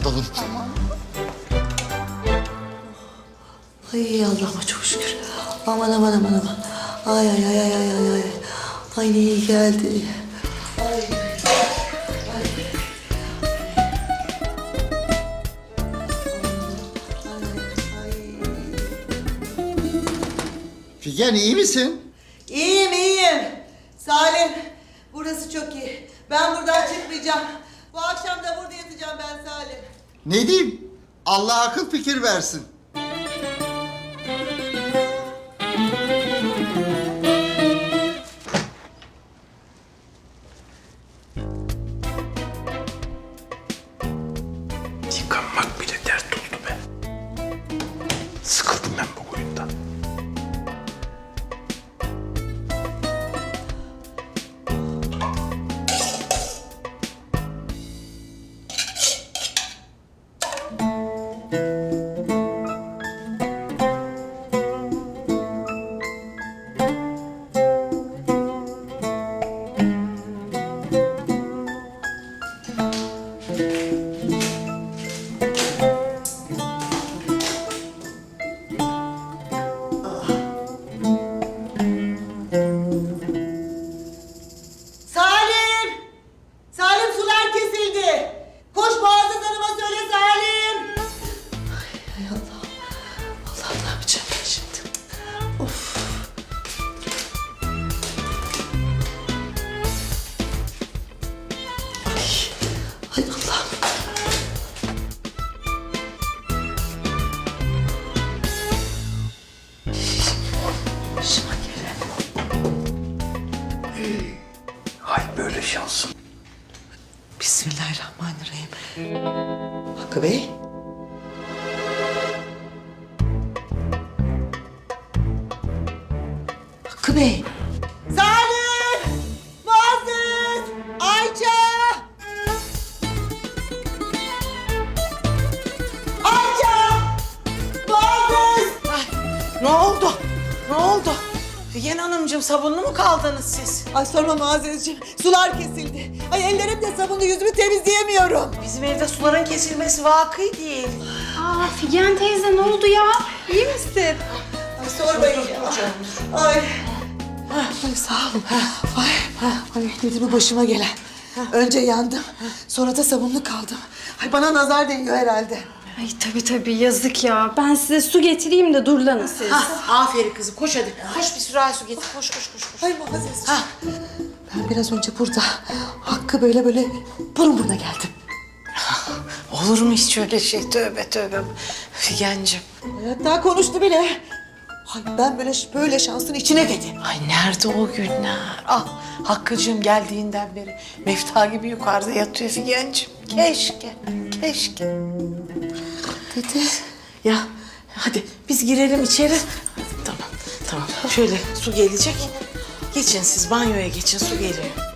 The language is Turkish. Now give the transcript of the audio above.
tadalım. Ay Allah'ıma çok şükür. Aman aman aman aman. Ay ay ay ay ay ay ay. Ay ne iyi geldi. Ay. Figen iyi misin? İyiyim iyiyim. Salim burası çok iyi. Ben buradan çıkmayacağım. Bu akşam da burada yatacağım ben Salim. Ne diyeyim? Allah akıl fikir versin. Yıkanmak bile dert oldu be. Sıkıldım ben bu oyundan. Böyle şansım. Bismillahirrahmanirrahim. Hakkı Bey. Hakkı Bey. Salim! Muazzez! Ayça! Ayça! Muazzez! Ne oldu? Ne oldu? Figen Hanımcığım sabunlu mu kaldınız siz? Ay sorma Muazzezciğim. Sular kesildi. Ay ellerimle sabunlu yüzümü temizleyemiyorum. Bizim evde suların kesilmesi vakı değil. Aa Figen teyze ne oldu ya? İyi misin? Ay sormayın ya. Ay. Ay sağ olun. Ay, ay nedir bu başıma gelen? Önce yandım. Sonra da sabunlu kaldım. Ay bana nazar değiyor herhalde. Ay tabii tabii yazık ya. Ben size su getireyim de durlanın siz. Hah, aferin kızım koş hadi. Koş bir sürahi su getir. Koş koş koş. koş. Ay Muazzezciğim. Ben biraz önce burada Hakkı böyle böyle burun buruna geldim. Olur mu hiç öyle şey? Tövbe tövbe. Figen'cim. Hatta konuştu bile. Ay ben böyle böyle şansın içine dedi. Ay nerede o günler? Ah Hakkı'cığım geldiğinden beri mefta gibi yukarıda yatıyor Figen'cim. Keşke, keşke. Dedi. Ya hadi biz girelim içeri. Tamam, tamam. Şöyle su gelecek. Geçin siz banyoya geçin su geliyor.